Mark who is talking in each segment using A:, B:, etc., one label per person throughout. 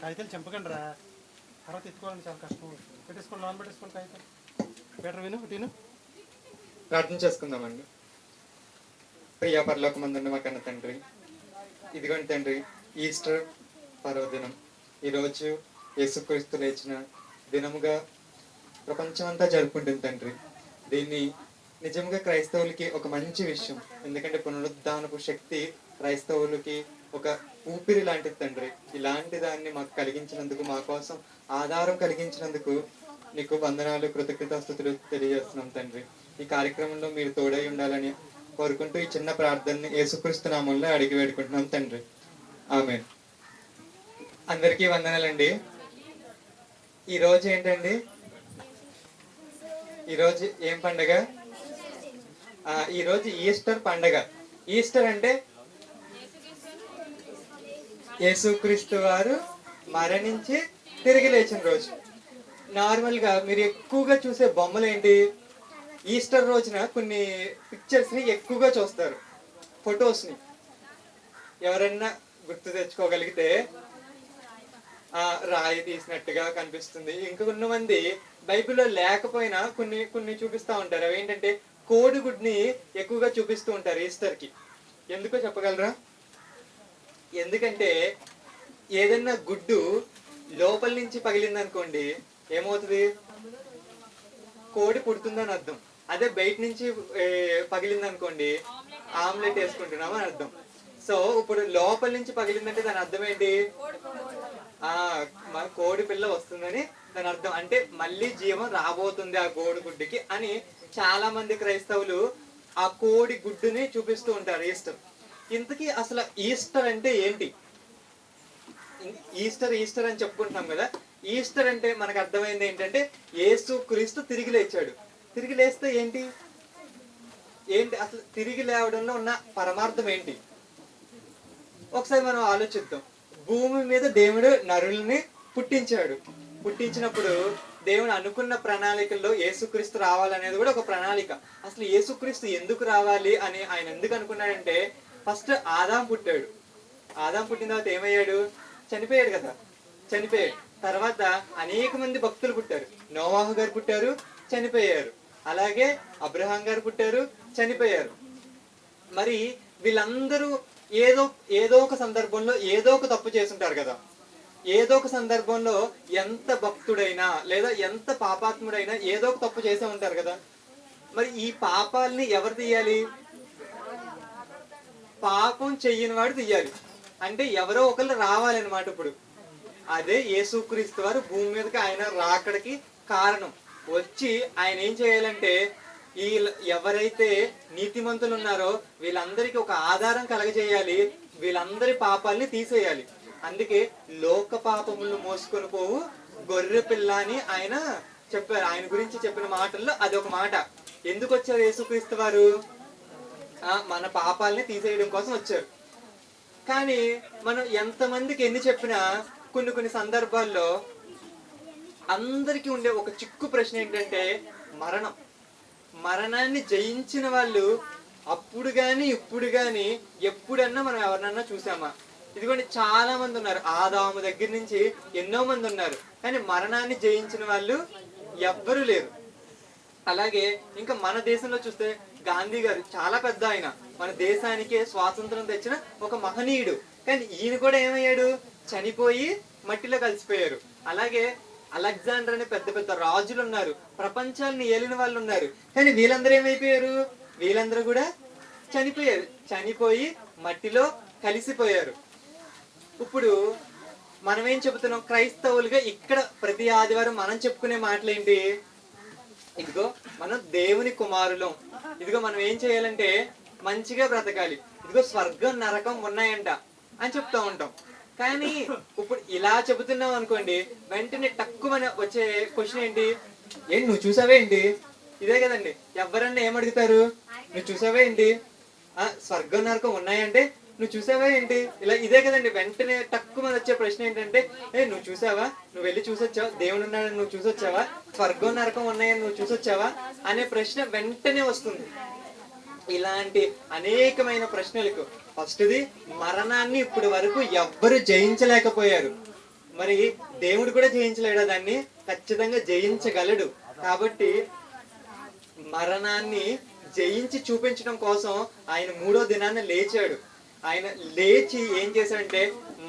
A: కాగితాలు చంపకండి రా తర్వాత ఎత్తుకోవాలండి చాలా కష్టం పెట్టేసుకోండి లోన్ పెట్టేసుకోండి కాగితాలు. బెటర్ విను టీను
B: ప్రార్థన చేసుకుందామండి. ప్రియా పరలోక మందున్న మా కన్న తండ్రి ఇదిగోండి తండ్రి ఈస్టర్ పర్వదినం. ఈరోజు యేసుక్రీస్తు లేచిన దినముగా ప్రపంచం అంతా జరుపుకుంటుంది తండ్రి. దీన్ని నిజంగా క్రైస్తవులకి ఒక మంచి విషయం. ఎందుకంటే పునరుద్ధానపు శక్తి క్రైస్తవులకి ఒక ఊపిరి లాంటిది తండ్రి. ఇలాంటి దాన్ని మాకు కలిగించినందుకు మా కోసం ఆధారం కలిగించినందుకు నీకు వందనాలు కృతజ్ఞతాస్థుతులు తెలియజేస్తున్నాం తండ్రి. ఈ కార్యక్రమంలో మీరు తోడై ఉండాలని కోరుకుంటూ ఈ చిన్న ప్రార్థనని యేసుక్రీస్తు నామంలో అడిగి వేడుకుంటున్నాం తండ్రి. ఆమె అందరికీ వందనాలండి. ఈరోజు ఏంటండి? ఈరోజు ఏం పండగ? ఈరోజు ఈస్టర్ పండగ. ఈస్టర్ అంటే యేసుక్రీస్తు వారు మరణించి తిరిగి లేచిన రోజు. నార్మల్గా మీరు ఎక్కువగా చూసే బొమ్మలు ఏంటి? ఈస్టర్ రోజున కొన్ని పిక్చర్స్ని ఎక్కువగా చూస్తారు. ఫొటోస్ని ఎవరన్నా గుర్తు తెచ్చుకోగలిగితే రాయి తీసినట్టుగా కనిపిస్తుంది. ఇంకా కొంతమంది బైబిల్లో లేకపోయినా కొన్ని కొన్ని చూపిస్తూ ఉంటారు. అవి ఏంటంటే కోడిగుడ్ని ఎక్కువగా చూపిస్తూ ఉంటారు ఈస్టర్కి ఎందుకో చెప్పగలరా? ఎందుకంటే ఏదన్నా గుడ్డు లోపల నుంచి పగిలింది అనుకోండి ఏమవుతుంది? కోడి పుడుతుందని అర్థం. అదే బయట నుంచి పగిలింది అనుకోండి ఆమ్లెట్ వేసుకుంటున్నాం అని అర్థం. సో ఇప్పుడు లోపల నుంచి పగిలిందంటే దాని అర్థం ఏంటి? ఆ మన కోడి పిల్ల వస్తుందని దాని అర్థం. అంటే మళ్ళీ జీవం రాబోతుంది ఆ కోడి గుడ్డుకి అని చాలా మంది క్రైస్తవులు ఆ కోడి గుడ్డుని చూపిస్తూ ఉంటారు ఇష్టం ఇంతకీ అసలు ఈస్టర్ అంటే ఏంటి? ఈస్టర్ ఈస్టర్ అని చెప్పుకుంటున్నాం కదా. ఈస్టర్ అంటే మనకు అర్థమైంది ఏంటంటే ఏసు క్రీస్తు తిరిగి లేచాడు. తిరిగి లేస్తే ఏంటి? ఏంటి అసలు తిరిగి లేవడంలో ఉన్న పరమార్థం ఏంటి? ఒకసారి మనం ఆలోచిద్దాం. భూమి మీద దేవుడు నరుల్ని పుట్టించాడు. పుట్టించినప్పుడు దేవుడు అనుకున్న ప్రణాళికల్లో యేసుక్రీస్తు రావాలనేది కూడా ఒక ప్రణాళిక. అసలు యేసుక్రీస్తు ఎందుకు రావాలి అని ఆయన ఎందుకు అనుకున్నాడంటే ఫస్ట్ ఆదాం పుట్టాడు. ఆదాం పుట్టిన తర్వాత ఏమయ్యాడు? చనిపోయాడు కదా. చనిపోయాడు. తర్వాత అనేక మంది భక్తులు పుట్టారు. నోవాహు గారు పుట్టారు చనిపోయారు. అలాగే అబ్రహాం గారు పుట్టారు చనిపోయారు. మరి వీళ్ళందరూ ఏదో ఏదో ఒక సందర్భంలో ఏదో ఒక తప్పు చేసుంటారు కదా. ఏదో ఒక సందర్భంలో ఎంత భక్తుడైనా లేదా ఎంత పాపాత్ముడైనా ఏదో ఒక తప్పు చేసే ఉంటారు కదా. మరి ఈ పాపాలని ఎవరు తీయాలి? పాపం చెయ్యని వాడు తీయాలి అంటే ఎవరో ఒకళ్ళు రావాలన్నమాట ఇప్పుడు. అదే యేసుక్రీస్తు వారు భూమి మీదకి ఆయన రాకడికి కారణం. వచ్చి ఆయన ఏం చేయాలంటే ఈ ఎవరైతే నీతిమంతులు ఉన్నారో వీళ్ళందరికీ ఒక ఆధారం కలగజేయాలి. వీళ్ళందరి పాపాలని తీసేయాలి. అందుకే లోక పాపములను మోసుకొని పోవు. గొర్రె పిల్ల అని ఆయన చెప్పారు. ఆయన గురించి చెప్పిన మాటల్లో అది ఒక మాట. ఎందుకు వచ్చారు యేసుక్రీస్తు వారు? మన పాపాలని తీసేయడం కోసం వచ్చారు. కానీ మనం ఎంతమందికి ఎన్ని చెప్పినా కొన్ని కొన్ని సందర్భాల్లో అందరికీ ఉండే ఒక చిక్కు ప్రశ్న ఏంటంటే మరణం. మరణాన్ని జయించిన వాళ్ళు అప్పుడు కానీ ఇప్పుడు కానీ ఎప్పుడన్నా మనం ఎవరినన్నా చూసామా? ఇదిగోండి చాలా మంది ఉన్నారు. ఆదాము దగ్గర నుంచి ఎన్నో మంది ఉన్నారు. కానీ మరణాన్ని జయించిన వాళ్ళు ఎవ్వరూ లేరు. అలాగే ఇంకా మన దేశంలో చూస్తే గాంధీ గారు చాలా పెద్ద ఆయన. మన దేశానికి స్వాతంత్రం తెచ్చిన ఒక మహనీయుడు. కానీ ఈయన కూడా ఏమయ్యాడు? చనిపోయి మట్టిలో కలిసిపోయారు. అలాగే అలెగ్జాండర్ అనే పెద్ద పెద్ద రాజులు ఉన్నారు. ప్రపంచాన్ని ఏలిన వాళ్ళు ఉన్నారు. కానీ వీళ్ళందరూ ఏమైపోయారు? వీళ్ళందరూ కూడా చనిపోయారు. చనిపోయి మట్టిలో కలిసిపోయారు. ఇప్పుడు మనం ఏం చెబుతున్నాం? క్రైస్తవులుగా ఇక్కడ ప్రతి ఆదివారం మనం చెప్పుకునే మాటలు ఏంటి ఇదిగో మనం దేవుని కుమారులం. ఇదిగో మనం ఏం చేయాలంటే మంచిగా బ్రతకాలి. ఇదిగో స్వర్గం నరకం ఉన్నాయంట అని చెప్తా ఉంటాం. కానీ ఇప్పుడు ఇలా చెబుతున్నాం అనుకోండి వెంటనే తక్కువ వచ్చే క్వశ్చన్ ఏంటి? ఏంటి నువ్వు చూసావే ఏంటి? ఇదే కదండి. ఎవరన్నా ఏమడుగుతారు? నువ్వు చూసావే ఏంటి? ఆ స్వర్గం నరకం ఉన్నాయంటే నువ్వు చూసావా ఏంటి? ఇలా ఇదే కదండి వెంటనే తక్కువ వచ్చే ప్రశ్న ఏంటంటే ఏ నువ్వు చూసావా? నువ్వు వెళ్ళి చూసొచ్చావా? దేవుడు ఉన్నాడని నువ్వు చూసొచ్చావా? స్వర్గం నరకం ఉన్నాయని నువ్వు చూసొచ్చావా? అనే ప్రశ్న వెంటనే వస్తుంది. ఇలాంటి అనేకమైన ప్రశ్నలకు ఫస్ట్ది మరణాన్ని ఇప్పటి వరకు ఎవ్వరు జయించలేకపోయారు. మరి దేవుడు కూడా జయించలేడా దాన్ని? ఖచ్చితంగా జయించగలడు. కాబట్టి మరణాన్ని జయించి చూపించడం కోసం ఆయన మూడో దినాన్ని లేచాడు. ఆయన లేచి ఏం చేశాడంటే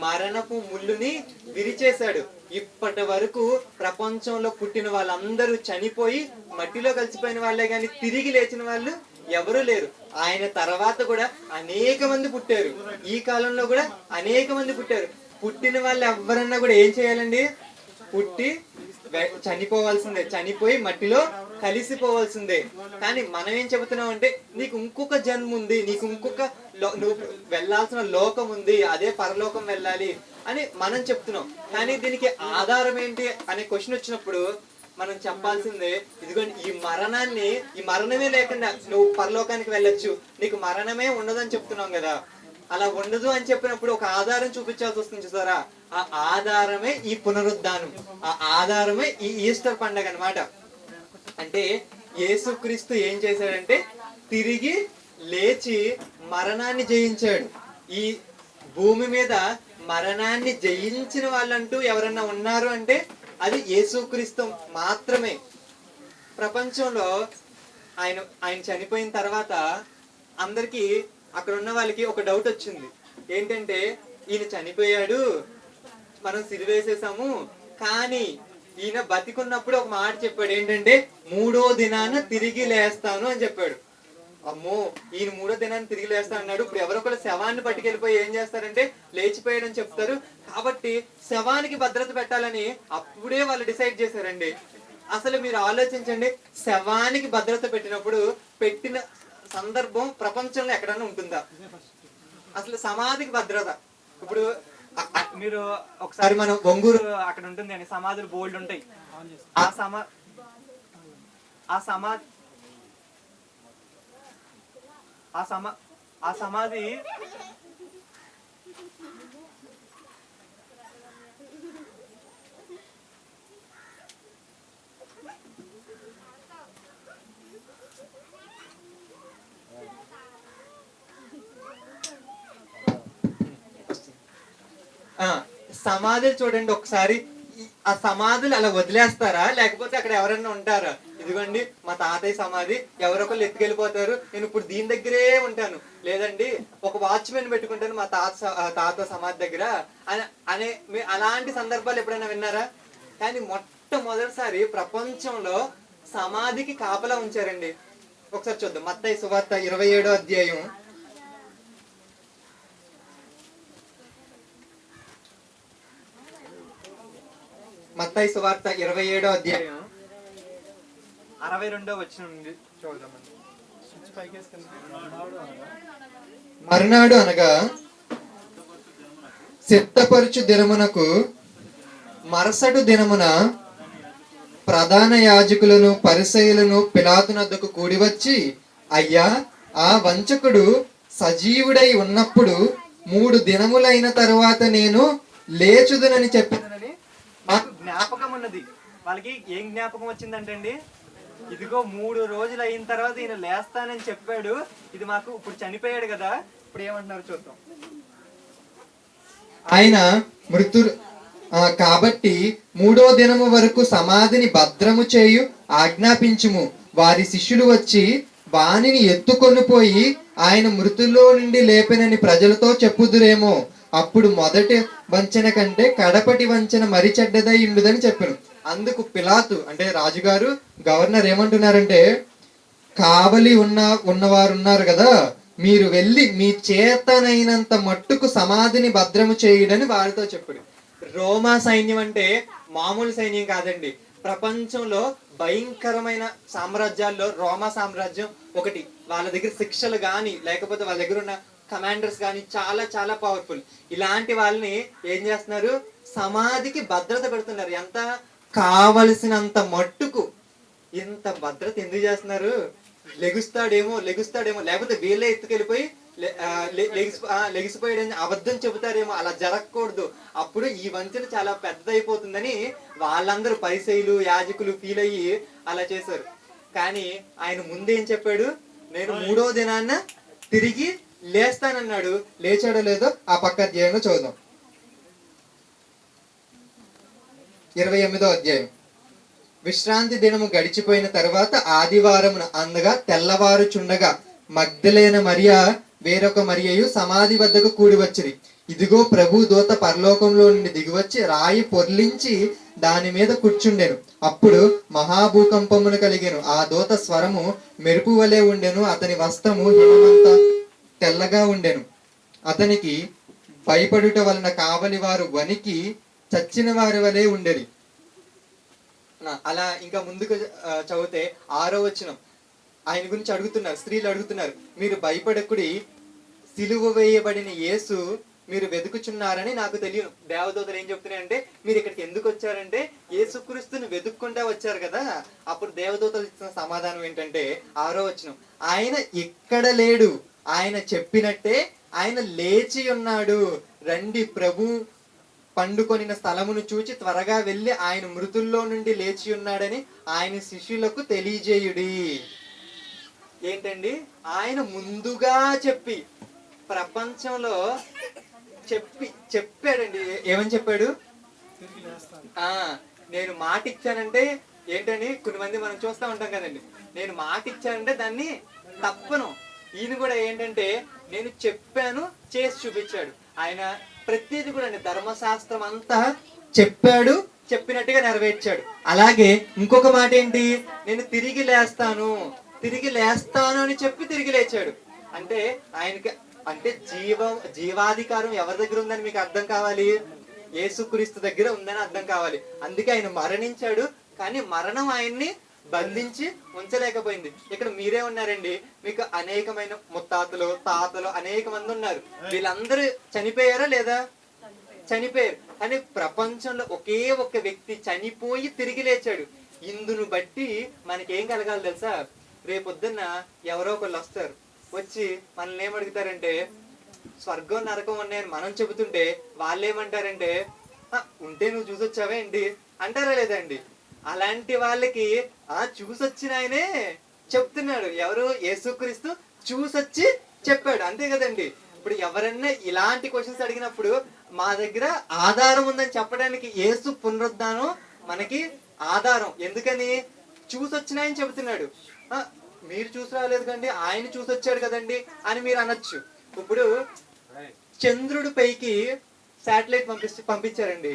B: మరణపు ముళ్ళుని విరిచేశాడు. ఇప్పటి వరకు ప్రపంచంలో పుట్టిన వాళ్ళందరూ చనిపోయి మట్టిలో కలిసిపోయిన వాళ్ళే కానీ తిరిగి లేచిన వాళ్ళు ఎవరూ లేరు. ఆయన తర్వాత కూడా అనేక మంది పుట్టారు. ఈ కాలంలో కూడా అనేక మంది పుట్టారు. పుట్టిన వాళ్ళు ఎవరన్నా కూడా ఏం చేయాలండి? పుట్టి చనిపోవాల్సిందే. చనిపోయి మట్టిలో కలిసిపోవాల్సిందే. కానీ మనం ఏం చెబుతున్నాం అంటే నీకు ఇంకొక జన్మ ఉంది నీకు ఇంకొక లో- నువ్వు వెళ్ళాల్సిన లోకం ఉంది అదే పరలోకం వెళ్ళాలి అని మనం చెప్తున్నాం. కానీ దీనికి ఆధారం ఏంటి అనే క్వశ్చన్ వచ్చినప్పుడు మనం చెప్పాల్సిందే ఇదిగోండి ఈ మరణాన్ని ఈ మరణమే లేకుండా నువ్వు పరలోకానికి వెళ్ళొచ్చు. నీకు మరణమే ఉండదని చెప్తున్నాం కదా. అలా ఉండదు అని చెప్పినప్పుడు ఒక ఆధారం చూపించాల్సి వస్తుంది చూసారా? ఆ ఆధారమే ఈ పునరుద్ధానం. ఆ ఆధారమే ఈ ఈస్టర్ పండగ అన్నమాట. అంటే యేసుక్రీస్తు ఏం చేశాడంటే తిరిగి లేచి మరణాన్ని జయించాడు. ఈ భూమి మీద మరణాన్ని జయించిన వాళ్ళంటూ ఎవరన్నా ఉన్నారు అంటే అది యేసుక్రీస్తు మాత్రమే. ప్రపంచంలో ఆయన ఆయన చనిపోయిన తర్వాత అందరికీ అక్కడ ఉన్న వాళ్ళకి ఒక డౌట్ వచ్చింది. ఏంటంటే ఈయన చనిపోయాడు మనం సిరివేసేసాము కానీ ఈయన బతికున్నప్పుడు ఒక మాట చెప్పాడు ఏంటంటే మూడో దినాన తిరిగి లేస్తాను అని చెప్పాడు. అమ్మో ఈయన మూడో దినాన్ని తిరిగి లేస్తా అన్నాడు. ఇప్పుడు ఎవరో శవాన్ని పట్టుకెళ్ళిపోయి ఏం చేస్తారంటే లేచిపోయాడని చెప్తారు. కాబట్టి శవానికి భద్రత పెట్టాలని అప్పుడే వాళ్ళు డిసైడ్ చేశారండి. అసలు మీరు ఆలోచించండి శవానికి భద్రత పెట్టినప్పుడు పెట్టిన సందర్భం ప్రపంచంలో ఎక్కడైనా ఉంటుందా? అసలు సమాధికి భద్రత. ఇప్పుడు మీరు ఒకసారి మనం ఒంగూరు అక్కడ ఉంటుంది అని సమాధులు బోల్డ్ ఉంటాయి. ఆ సమా ఆ సమా ఆ సమా ఆ సమాధి సమాధులు చూడండి ఒకసారి. ఆ సమాధులు అలా వదిలేస్తారా? లేకపోతే అక్కడ ఎవరైనా ఉంటారా? ఇదిగోండి మా తాతయ్య సమాధి. ఎవరొకళ్ళు ఎత్తుకెళ్ళిపోతారు. నేను ఇప్పుడు దీని దగ్గరే ఉంటాను. లేదండి ఒక వాచ్మెన్ పెట్టుకుంటాను మా తాత తాత సమాధి దగ్గర. అని అనే మీ- అలాంటి సందర్భాలు ఎప్పుడైనా విన్నారా? కానీ మొట్టమొదటిసారి ప్రపంచంలో సమాధికి కాపలా ఉంచారండి. ఒకసారి చూద్దాం. మత్తయ్య సువార్త ఇరవై ఏడో అధ్యాయం. మత్తయి సువార్త ఇరవై ఏడో అధ్యాయం అరవై రెండో వచ్చిన చూద్దామండి
C: మరునాడు అనగా? సిద్ధపరచు దినమునకు మరుసటి దినమున ప్రధాన యాజకులను పరిసయులను పిలాతునద్దకు కూడి వచ్చి అయ్యా ఆ వంచకుడు సజీవుడై ఉన్నప్పుడు మూడు దినములైన తరువాత నేను లేచుదునని చెప్పినని
B: మాకు జ్ఞాపకం ఉన్నది. వాళ్ళకి ఏం జ్ఞాపకం వచ్చిందంటే అండి ఇదిగో మూడు రోజులు అయిన తర్వాత ఈయన లేస్తానని చెప్పాడు. ఇది మాకు ఇప్పుడు చనిపోయాడు కదా. ఇప్పుడు ఏమంటున్నారు చూద్దాం.
C: ఆయన మృతు కాబట్టి మూడో దినము వరకు సమాధిని భద్రము చేయు ఆజ్ఞాపించుము. వారి శిష్యులు వచ్చి వానిని ఎత్తుకొని పోయి ఆయన మృతుల్లో నుండి లేపినని ప్రజలతో చెప్పుదురేమో. అప్పుడు మొదటి వంచన కంటే కడపటి వంచన మరి చెడ్డదై ఉండుదని చెప్పాను అందుకు పిలాతు అంటే రాజుగారు గవర్నర్ ఏమంటున్నారంటే కావలి ఉన్న ఉన్నవారు ఉన్నారు కదా మీరు వెళ్ళి మీ చేతనైనంత మట్టుకు సమాధిని భద్రము చేయడని వారితో చెప్పాడు
B: రోమా సైన్యం అంటే మామూలు సైన్యం కాదండి. ప్రపంచంలో భయంకరమైన సామ్రాజ్యాల్లో రోమా సామ్రాజ్యం ఒకటి. వాళ్ళ దగ్గర శిక్షలు కానీ లేకపోతే వాళ్ళ దగ్గర ఉన్న కమాండర్స్ కానీ చాలా చాలా పవర్ఫుల్ ఇలాంటి వాళ్ళని ఏం చేస్తున్నారు? సమాధికి భద్రత పెడుతున్నారు. ఎంత కావలసినంత మట్టుకు ఇంత భద్రత ఎందుకు చేస్తున్నారు? లెగుస్తాడేమో లెగుస్తాడేమో. లేకపోతే వీళ్ళే ఎత్తుకెళ్ళిపోయి లెగిసిపోయాడని అబద్ధం చెబుతారేమో. అలా జరగకూడదు. అప్పుడు ఈ వంచన చాలా పెద్దదైపోతుందని వాళ్ళందరూ పరిశైలు యాజకులు ఫీల్ అయ్యి అలా చేశారు. కానీ ఆయన ముందేం చెప్పాడు? నేను మూడో దినాన్న తిరిగి లేస్తానన్నాడు
C: లేచాడో లేదో ఆ పక్క అధ్యాయంలో చదువుదాం. ఇరవై ఎనిమిదో అధ్యాయం. విశ్రాంతి దినము గడిచిపోయిన తర్వాత ఆదివారమున అందగా తెల్లవారుచుండగా మగ్ధులైన మరియా వేరొక మరియయు సమాధి వద్దకు కూడివచ్చిరి ఇదిగో ప్రభు దూత పరలోకంలో నుండి దిగివచ్చి రాయి పొర్లించి దాని మీద కూర్చుండెను. అప్పుడు మహాభూకంపమును కలిగెను. ఆ దూత స్వరము మెరుపు వలె ఉండెను. అతని వస్త్రము హిమమంతా తెల్లగా ఉండెను. అతనికి భయపడుట వలన కావలి వారు వనికి చచ్చిన వారి వలె ఉండేది
B: అలా ఇంకా ముందుకు చదివితే ఆరో వచనం. ఆయన గురించి అడుగుతున్నారు స్త్రీలు అడుగుతున్నారు మీరు భయపడకుడి సిలువ వేయబడిన యేసు మీరు వెతుకుచున్నారని నాకు తెలియదు దేవదూతలు ఏం చెప్తున్నాయంటే మీరు ఇక్కడికి ఎందుకు వచ్చారంటే యేసుక్రీస్తుని వెతుక్కుంటా వచ్చారు కదా. అప్పుడు దేవదూతలు ఇచ్చిన సమాధానం ఏంటంటే ఆరో వచనం. ఆయన ఇక్కడ లేడు. ఆయన చెప్పినట్టే ఆయన లేచి ఉన్నాడు. రండి ప్రభు పండుకొనిన స్థలమును చూచి త్వరగా వెళ్ళి ఆయన మృతుల్లో నుండి లేచి ఉన్నాడని ఆయన శిష్యులకు తెలియజేయుడి. ఏంటండి? ఆయన ముందుగా చెప్పి ప్రపంచంలో చెప్పి చెప్పాడండి. ఏమని చెప్పాడు? ఆ నేను మాట ఇచ్చానంటే ఏంటని కొన్ని మంది మనం చూస్తూ ఉంటాం కదండి. నేను మాట ఇచ్చానంటే దాన్ని తప్పను. ఈయన కూడా ఏంటంటే నేను చెప్పాను చేసి చూపించాడు. ఆయన ప్రతిది కూడా ధర్మశాస్త్రం అంతా చెప్పాడు చెప్పినట్టుగా నెరవేర్చాడు. అలాగే ఇంకొక మాట ఏంటి? నేను తిరిగి లేస్తాను తిరిగి లేస్తాను అని చెప్పి తిరిగి లేచాడు. అంటే ఆయనకి అంటే జీవ జీవాధికారం ఎవరి దగ్గర ఉందని మీకు అర్థం కావాలి? యేసుక్రీస్తు దగ్గర ఉందని అర్థం కావాలి. అందుకే ఆయన మరణించాడు కానీ మరణం ఆయన్ని బంధించి ఉంచలేకపోయింది. ఇక్కడ మీరే ఉన్నారండి. మీకు అనేకమైన ముత్తాతలు తాతలు అనేక మంది ఉన్నారు. వీళ్ళందరూ చనిపోయారా లేదా? చనిపోయారు. అని ప్రపంచంలో ఒకే ఒక వ్యక్తి చనిపోయి తిరిగి లేచాడు. ఇందును బట్టి మనకేం కలగాలి తెలుసా? రేపొద్దున్న ఎవరో ఒకళ్ళు వస్తారు. వచ్చి మనల్ని ఏమడుగుతారంటే స్వర్గం నరకం ఉన్నాయని మనం చెబుతుంటే వాళ్ళు ఏమంటారంటే ఉంటే నువ్వు చూసొచ్చావే అండి అంటారా లేదండి అలాంటి వాళ్ళకి ఆ చూసొచ్చిన ఆయనే చెప్తున్నాడు. ఎవరు? యేసుక్రీస్తు చూసొచ్చి చెప్పాడు. అంతే కదండి. ఇప్పుడు ఎవరన్నా ఇలాంటి క్వశ్చన్స్ అడిగినప్పుడు మా దగ్గర ఆధారం ఉందని చెప్పడానికి యేసు పునరుద్ధానం మనకి ఆధారం. ఎందుకని? చూసొచ్చిన ఆయన చెబుతున్నాడు. "ఆ, మీరు చూసి రాలేదు కండి ఆయన చూసొచ్చాడు కదండి అని మీరు అనొచ్చు. ఇప్పుడు చంద్రుడి పైకి శాటిలైట్ పంపిస్తే పంపించారండి.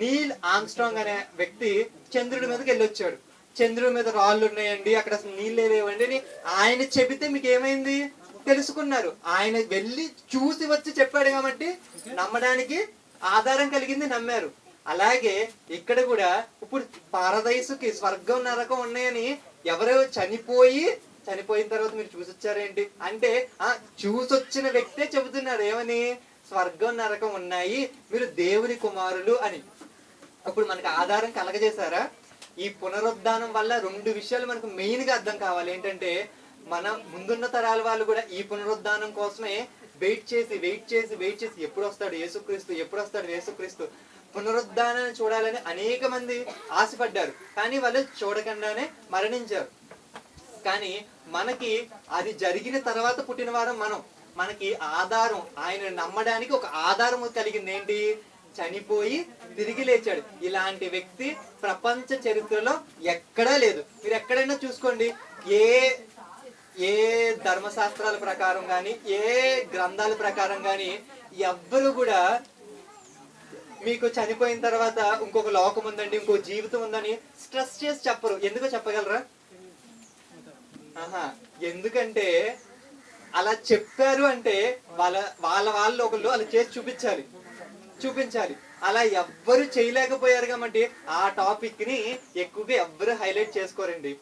B: నీల్ ఆంగ్స్ట్రాంగ్ అనే వ్యక్తి చంద్రుడి మీదకి వెళ్ళొచ్చాడు. చంద్రుడి మీద రాళ్ళు ఉన్నాయండి. అక్కడ అసలు నీళ్ళే లేవండి అని ఆయన చెబితే మీకు ఏమైంది? తెలుసుకున్నారు. ఆయన వెళ్ళి చూసి వచ్చి చెప్పాడు కాబట్టి నమ్మడానికి ఆధారం కలిగింది నమ్మారు. అలాగే ఇక్కడ కూడా ఇప్పుడు పారదైసుకి స్వర్గం నరకం ఉన్నాయని ఎవరో చనిపోయి చనిపోయిన తర్వాత మీరు చూసొచ్చారేంటి? అంటే ఆ చూసొచ్చిన వ్యక్తే చెబుతున్నారు ఏమని? స్వర్గం నరకం ఉన్నాయి మీరు దేవుని కుమారులు అని. అప్పుడు మనకు ఆధారం కలగజేశారా? ఈ పునరుద్ధానం వల్ల రెండు విషయాలు మనకు మెయిన్గా అర్థం కావాలి. ఏంటంటే మన ముందున్న తరాల వాళ్ళు కూడా ఈ పునరుద్ధానం కోసమే వెయిట్ చేసి వెయిట్ చేసి వెయిట్ చేసి ఎప్పుడు వస్తాడు యేసుక్రీస్తు ఎప్పుడు వస్తాడు యేసుక్రీస్తు. పునరుద్ధానాన్ని చూడాలని అనేక మంది ఆశపడ్డారు. కానీ వాళ్ళు చూడకుండానే మరణించారు. కానీ మనకి అది జరిగిన తర్వాత పుట్టిన వారం మనం. మనకి ఆధారం ఆయన నమ్మడానికి ఒక ఆధారం కలిగింది ఏంటి చనిపోయి తిరిగి లేచాడు. ఇలాంటి వ్యక్తి ప్రపంచ చరిత్రలో ఎక్కడా లేదు. మీరు ఎక్కడైనా చూసుకోండి. ఏ ఏ ధర్మశాస్త్రాల ప్రకారం కానీ ఏ గ్రంథాల ప్రకారం కానీ ఎవ్వరు కూడా మీకు చనిపోయిన తర్వాత ఇంకొక లోకం ఉందండి ఇంకో జీవితం ఉందని స్ట్రెస్ చేసి చెప్పరు. ఎందుకో చెప్పగలరా? ఆహా ఎందుకంటే అలా చెప్పారు అంటే వాళ్ళ వాళ్ళ వాళ్ళు ఒకళ్ళు అలా చేసి చూపించాలి. చూపించాలి. అలా ఎవ్వరు చేయలేకపోయారు కాబట్టి ఆ టాపిక్ని ఎక్కువగా ఎవ్వరు హైలైట్ చేసుకోరండి.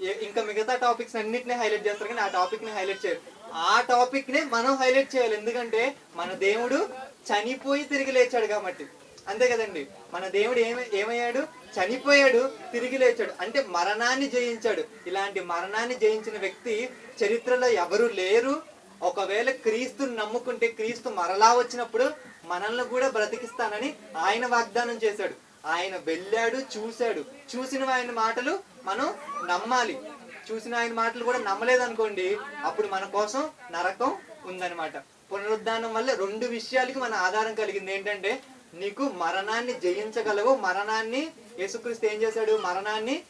B: ఇంకా మిగతా టాపిక్స్ అన్నిటిని హైలైట్ చేస్తారు కానీ ఆ టాపిక్ని హైలైట్ చేయరు. ఆ టాపిక్ నే మనం హైలైట్ చేయాలి. ఎందుకంటే మన దేవుడు చనిపోయి తిరిగి లేచాడు కాబట్టి. అంతే కదండి. మన దేవుడు ఏమి ఏమయ్యాడు? చనిపోయాడు తిరిగి లేచాడు. అంటే మరణాన్ని జయించాడు. ఇలాంటి మరణాన్ని జయించిన వ్యక్తి చరిత్రలో ఎవరు లేరు. ఒకవేళ క్రీస్తుని నమ్ముకుంటే క్రీస్తు మరలా వచ్చినప్పుడు మనల్ని కూడా బ్రతికిస్తానని ఆయన వాగ్దానం చేశాడు. ఆయన వెళ్ళాడు చూశాడు. చూసిన ఆయన మాటలు మనం నమ్మాలి. చూసిన ఆయన మాటలు కూడా నమ్మలేదనుకోండి అప్పుడు మన కోసం నరకం ఉందన్నమాట. పునరుద్ధానం వల్ల రెండు విషయాలకి మన ఆధారం కలిగింది. ఏంటంటే నీకు మరణాన్ని జయించగలవు మరణాన్ని యేసుక్రీస్తు ఏం చేశాడు? మరణాన్ని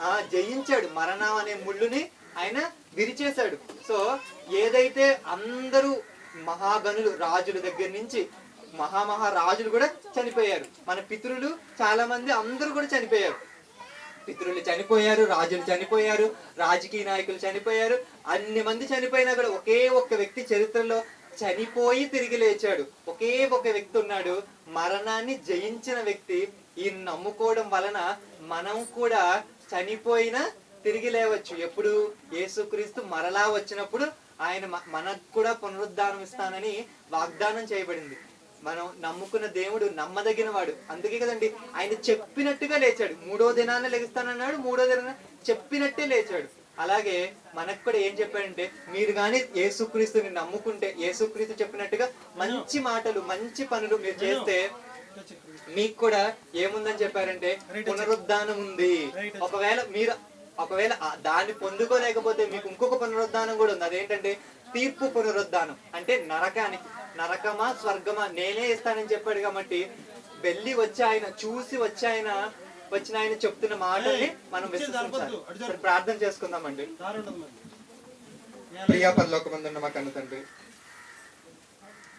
B: ఆ జయించాడు. మరణం అనే ముళ్ళుని ఆయన విరిచేశాడు. సో ఏదైతే అందరూ మహాగనులు రాజుల దగ్గర నుంచి మహామహా రాజులు కూడా చనిపోయారు. మన పితరులు చాలా మంది అందరూ కూడా చనిపోయారు. పితరులు చనిపోయారు రాజులు చనిపోయారు రాజకీయ నాయకులు చనిపోయారు. అన్ని మంది చనిపోయినా కూడా ఒకే ఒక్క వ్యక్తి చరిత్రలో చనిపోయి తిరిగి లేచాడు. ఒకే ఒక వ్యక్తి ఉన్నాడు. మరణాన్ని జయించిన వ్యక్తి ఈ నమ్ముకోవడం వలన మనం కూడా చనిపోయినా తిరిగి లేవచ్చు. ఎప్పుడు యేసుక్రీస్తు మరలా వచ్చినప్పుడు ఆయన మనకు కూడా పునరుద్ధానం ఇస్తానని వాగ్దానం చేయబడింది. మనం నమ్ముకున్న దేవుడు నమ్మదగిన వాడు అందుకే కదండి ఆయన చెప్పినట్టుగా లేచాడు. మూడో దినాన లెగుస్తానన్నాడు మూడో దినాన చెప్పినట్టే లేచాడు. అలాగే మనకు కూడా ఏం చెప్పాడంటే మీరు కానీ యేసుక్రీస్తుని నమ్ముకుంటే యేసుక్రీస్తు చెప్పినట్టుగా మంచి మాటలు మంచి పనులు మీరు చేస్తే మీకు కూడా ఏముందని చెప్పారంటే పునరుద్ధానం ఉంది. ఒకవేళ మీరు ఒకవేళ దాన్ని పొందుకోలేకపోతే మీకు ఇంకొక పునరుద్ధానం కూడా ఉంది. అదేంటంటే తీర్పు పునరుద్ధానం. అంటే నరకానికి నరకమా స్వర్గమా నేనే ఇస్తానని చెప్పాడు కాబట్టి వెళ్ళి వచ్చి ఆయన చూసి వచ్చి ఆయన వచ్చిన ఆయన చెప్తున్న మాటల్ని మనం విశ్వసించాలి. ప్రార్థన చేసుకుందామండి.
C: ప్రియా పరలోకమందున్న మా కన్న తండ్రి.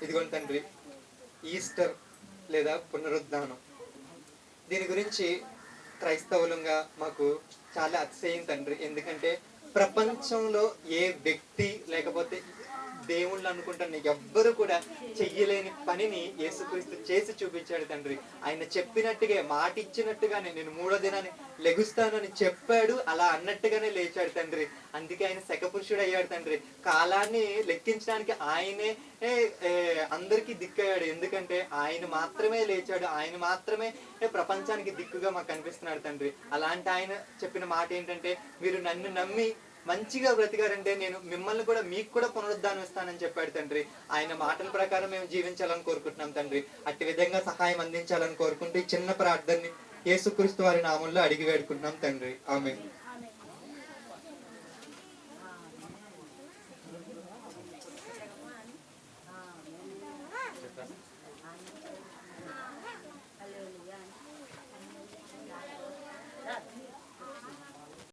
C: ఇదిగోండి తండ్రి ఈస్టర్ లేదా పునరుద్ధానం. దీని గురించి క్రైస్తవులంగా మాకు చాలా అతిశయం తండ్రి. ఎందుకంటే ప్రపంచంలో ఏ వ్యక్తి లేకపోతే దేవుళ్ళు అనుకుంటాను ఎవ్వరు కూడా చెయ్యలేని పనిని యేసుక్రీస్తు చేసి చూపించాడు తండ్రి. ఆయన చెప్పినట్టుగా మాట ఇచ్చినట్టుగానే నేను మూడో దినాన్ని లెగుస్తానని చెప్పాడు. అలా అన్నట్టుగానే లేచాడు తండ్రి. అందుకే ఆయన శకపురుషుడు అయ్యాడు తండ్రి. కాలాన్ని లెక్కించడానికి ఆయనే అందరికీ దిక్కయ్యాడు. ఎందుకంటే ఆయన మాత్రమే లేచాడు. ఆయన మాత్రమే ప్రపంచానికి దిక్కుగా మాకు కనిపిస్తున్నాడు తండ్రి. అలాంటి ఆయన చెప్పిన మాట ఏంటంటే మీరు నన్ను నమ్మి మంచిగా బ్రతికారంటే నేను మిమ్మల్ని కూడా మీకు కూడా పునరుద్ధానిస్తానని చెప్పాడు తండ్రి. ఆయన మాటల ప్రకారం మేము జీవించాలని కోరుకుంటున్నాం తండ్రి. అట్టి విధంగా సహాయం అందించాలని కోరుకుంటూ ఈ చిన్న ప్రార్థనని యేసుక్రీస్తు వారి నామంలో అడిగి వేడుకుంటున్నాం తండ్రి. ఆమె